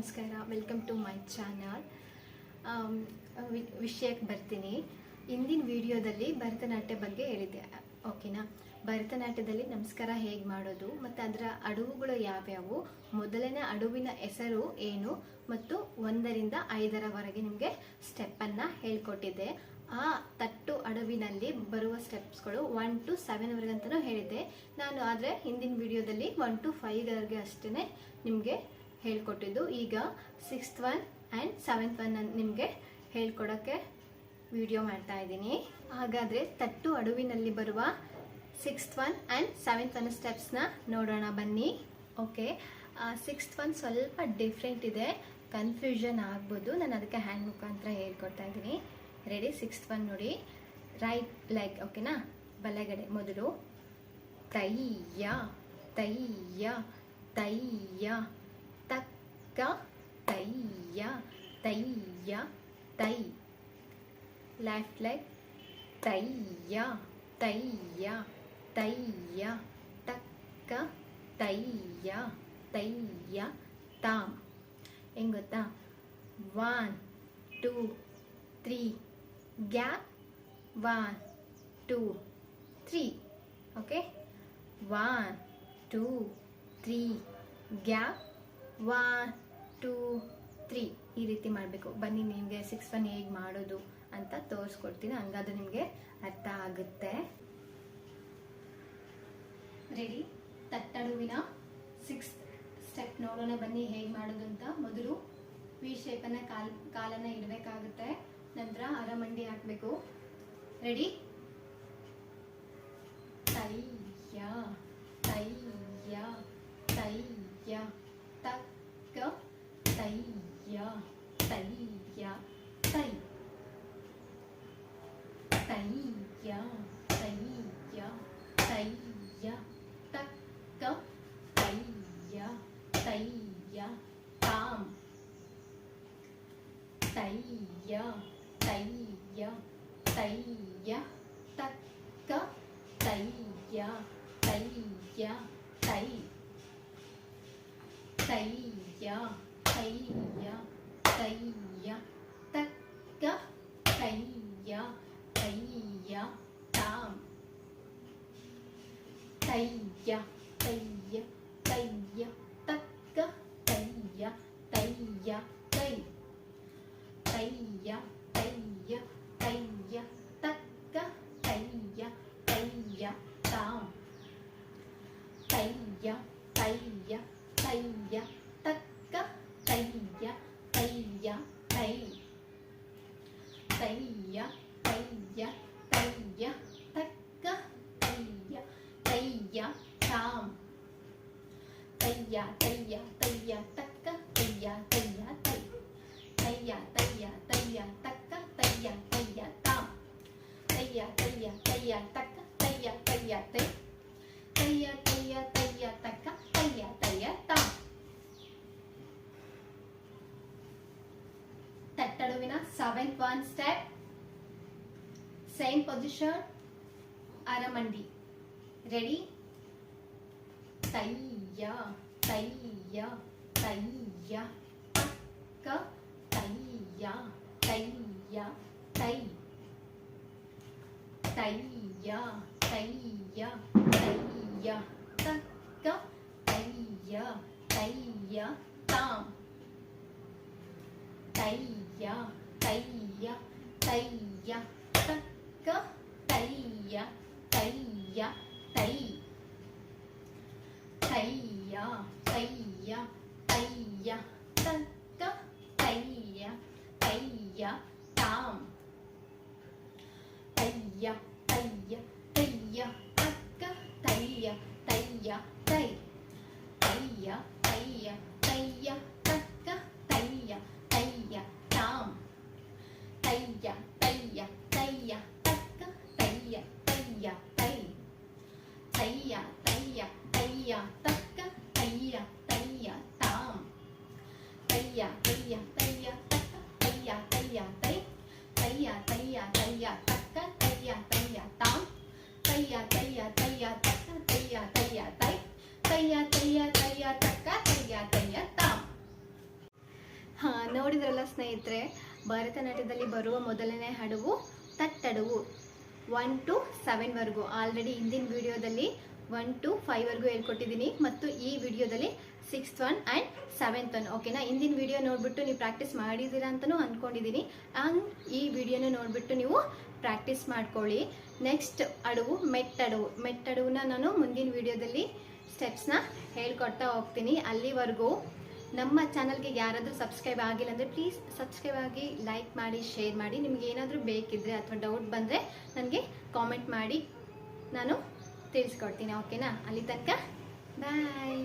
ನಮಸ್ಕಾರ welcome to my channel ವಿಷಯಕ್ಕೆ ಬರ್ತೀನಿ. ಇಂದಿನ ವಿಡಿಯೋದಲ್ಲಿ ಭರತನಾಟ್ಯ ಬಗ್ಗೆ ಹೇಳಿದ್ದೆ. ಓಕೆನಾ ಭರತನಾಟ್ಯದಲ್ಲಿ ನಮಸ್ಕಾರ ಹೇಗೆ ಮಾಡೋದು, ಮತ್ತು ಅದರ ಅಡುವುಗಳು ಯಾವ್ಯಾವು, ಮೊದಲನೇ ಅಡುವಿನ ಹೆಸರು ಏನು, ಮತ್ತು ಒಂದರಿಂದ ಐದರವರೆಗೆ ನಿಮಗೆ ಸ್ಟೆಪ್ಪನ್ನು ಹೇಳ್ಕೊಟ್ಟಿದ್ದೆ. ಆ ತಟ್ಟು ಅಡವಿನಲ್ಲಿ ಬರುವ ಸ್ಟೆಪ್ಸ್ಗಳು ಒನ್ ಟು ಸೆವೆನ್ವರೆಗೆ ಅಂತಲೂ ಹೇಳಿದ್ದೆ. ನಾನು ಆದರೆ ಹಿಂದಿನ ವಿಡಿಯೋದಲ್ಲಿ ಒನ್ ಟು ಫೈವ್ವರೆಗೆ ಅಷ್ಟೇ ನಿಮಗೆ ಹೇಳ್ಕೊಟ್ಟಿದ್ದು. ಈಗ sixth one and seventh one ನಿಮಗೆ ಹೇಳ್ಕೊಡೋಕ್ಕೆ ವಿಡಿಯೋ ಮಾಡ್ತಾ ಇದ್ದೀನಿ. ಹಾಗಾದರೆ ತಟ್ಟು ಅಡುವಿನಲ್ಲಿ ಬರುವ sixth one and seventh one ಸ್ಟೆಪ್ಸ್ನ ನೋಡೋಣ ಬನ್ನಿ. ಓಕೆ ಸಿಕ್ಸ್ತ್ ಒನ್ ಸ್ವಲ್ಪ ಡಿಫ್ರೆಂಟ್ ಇದೆ. ಕನ್ಫ್ಯೂಷನ್ ಆಗ್ಬೋದು. ನಾನು ಅದಕ್ಕೆ ಹ್ಯಾಂಡ್ ಮುಖಾಂತರ ಹೇಳ್ಕೊಡ್ತಾ ಇದ್ದೀನಿ. ರೆಡಿ ಸಿಕ್ಸ್ತ್ ಒನ್ ನೋಡಿ. ರೈಟ್ ಲೆಗ್ ಓಕೆನಾ ಬಲಗಡೆ ಮೊದಲು. ತೈಯ ತೈಯ. taka tayya tayya tay left leg tayya tayya tayya taka tayya tayya tam em người ta one, two, three. Gap one, two, three. Okay one, two, three. Gap one two three ಈ ರೀತಿ ಮಾಡಬೇಕು. ಬನ್ನಿ, ನಿಮಗೆ six one ಹೇಗೆ ಮಾಡೋದು ಅಂತ ತೋರಿಸ್ಕೊಡ್ತೀನಿ. ಹಂಗಾದ್ರೆ ನಿಮಗೆ ಅರ್ಥ ಆಗುತ್ತೆ. ರೆಡಿ ತಟ್ಟಡುವಿನ ಸಿಕ್ಸ್ ಸ್ಟೆಪ್ ನೋಡೋಣ. ಬನ್ನಿ, ಹೇಗೆ ಮಾಡೋದು ಅಂತ. ಮೊದಲು ವಿ ಶೇಪನ್ನು ಕಾಲ್, ಕಾಲನ್ನು ಇಡಬೇಕಾಗುತ್ತೆ. ನಂತರ ಅರಮಂಡಿ ಹಾಕಬೇಕು. ರೆಡಿ ತೈಯ ತೈಯ. tay ya tắc cấp tay ya tay ya tam tay ya tay ya tay ya tắc cấp tay ya tay ya tay tay ya tay ya tay ya tay, ya tây ya tất cả tay, ya tay, ya tay, tay, ya tây ya tây ya tất cả tay, ya tây ya tao tay, ya tay, ya tây ya tất cả tay, ya tay, ya tay, tay, ya tây ya tây ya tất cả tay, ya tây ya ತಾಮ್ ತೈಯ ತೈಯ ತೈಯ ತಕ್ಕ ತೈಯ ತೈಯ ತೈ ತೈಯ ತೈಯ ತೈಯ ತಕ್ಕ ತೈಯ ತೈಯ ತಾಮ್ ತೈಯ ತೈಯ ತೈಯ ತಕ್ಕ ತೈಯ ತೈಯ ತೈ ತೈಯ ತೈಯ ತೈಯ ತಕ್ಕ ತೈಯ ತೈಯ ತಾಮ್ ತಟ್ಟಡುವಿನ seventh one step same position ಅರಮಂಡಿ ready தையா தையா தையா பக்க தையா தையா தை தையா தையா தையா தக்க தையா தையா தாம் தையா தையா தையா தக்க தையா தையா tây tây tây tắc tây tây tây tây tây tây tắc tây tây tam tây tây tây tắc tây tây tây tây tây tây tắc tây tây tam tây tây tây tắc tây tây tây ತೈಯ ತೈಯ தையா தக்க தையா தையா தாம் தையா தையா ತೈಯ தக்க தையா தையா ತೈ தையா தையா தையா ತಕ್ಕ தையா தைಯ ತಾಮ್ ನೋಡಿದ್ರಲ್ಲ ಸ್ನೇಹಿತರೆ, ಭರತನಾಟ್ಯದಲ್ಲಿ ಬರುವ ಮೊದಲನೇ ಹಡವು ತಟ್ಟಡುವು ಒನ್ ಟು ಸೆವೆನ್ವರೆಗೂ ಆಲ್ರೆಡಿ ಹಿಂದಿನ ವಿಡಿಯೋದಲ್ಲಿ ಒನ್ ಟು ಫೈವ್ವರೆಗೂ ಹೇಳ್ಕೊಟ್ಟಿದ್ದೀನಿ. ಮತ್ತು ಈ ವಿಡಿಯೋದಲ್ಲಿ sixth one and seventh one. ಓಕೆನಾ ಹಿಂದಿನ ವಿಡಿಯೋ ನೋಡಿಬಿಟ್ಟು ನೀವು ಪ್ರಾಕ್ಟೀಸ್ ಮಾಡಿದ್ದೀರಾ ಅಂತಲೂ ಅಂದ್ಕೊಂಡಿದ್ದೀನಿ ಆ್ಯಂಡ್ ಈ ವಿಡಿಯೋನ ನೋಡಿಬಿಟ್ಟು ನೀವು ಪ್ರಾಕ್ಟೀಸ್ ಮಾಡ್ಕೊಳ್ಳಿ. ನೆಕ್ಸ್ಟ್ ಅಡುವು, ಮೆಟ್ಟಡುವು. ಮೆಟ್ಟಡುವನ್ನ ನಾನು ಮುಂದಿನ ವಿಡಿಯೋದಲ್ಲಿ ಸ್ಟೆಪ್ಸ್ನ ಹೇಳ್ಕೊಡ್ತಾ ಹೋಗ್ತೀನಿ. ಅಲ್ಲಿವರೆಗೂ ನಮ್ಮ ಚಾನಲ್ಗೆ ಯಾರಾದರೂ ಸಬ್ಸ್ಕ್ರೈಬ್ ಆಗಿಲ್ಲ ಅಂದರೆ ಪ್ಲೀಸ್ ಸಬ್ಸ್ಕ್ರೈಬ್ ಆಗಿ ಲೈಕ್ ಮಾಡಿ, ಶೇರ್ ಮಾಡಿ. ನಿಮಗೇನಾದರೂ ಬೇಕಿದ್ದರೆ ಅಥವಾ ಡೌಟ್ ಬಂದರೆ ನನಗೆ ಕಾಮೆಂಟ್ ಮಾಡಿ. ನಾನು ತಿಳಿಸ್ಕೊಡ್ತೀನಿ ಓಕೆನಾ ಅಲ್ಲಿ ತನಕ? ಬಾಯ್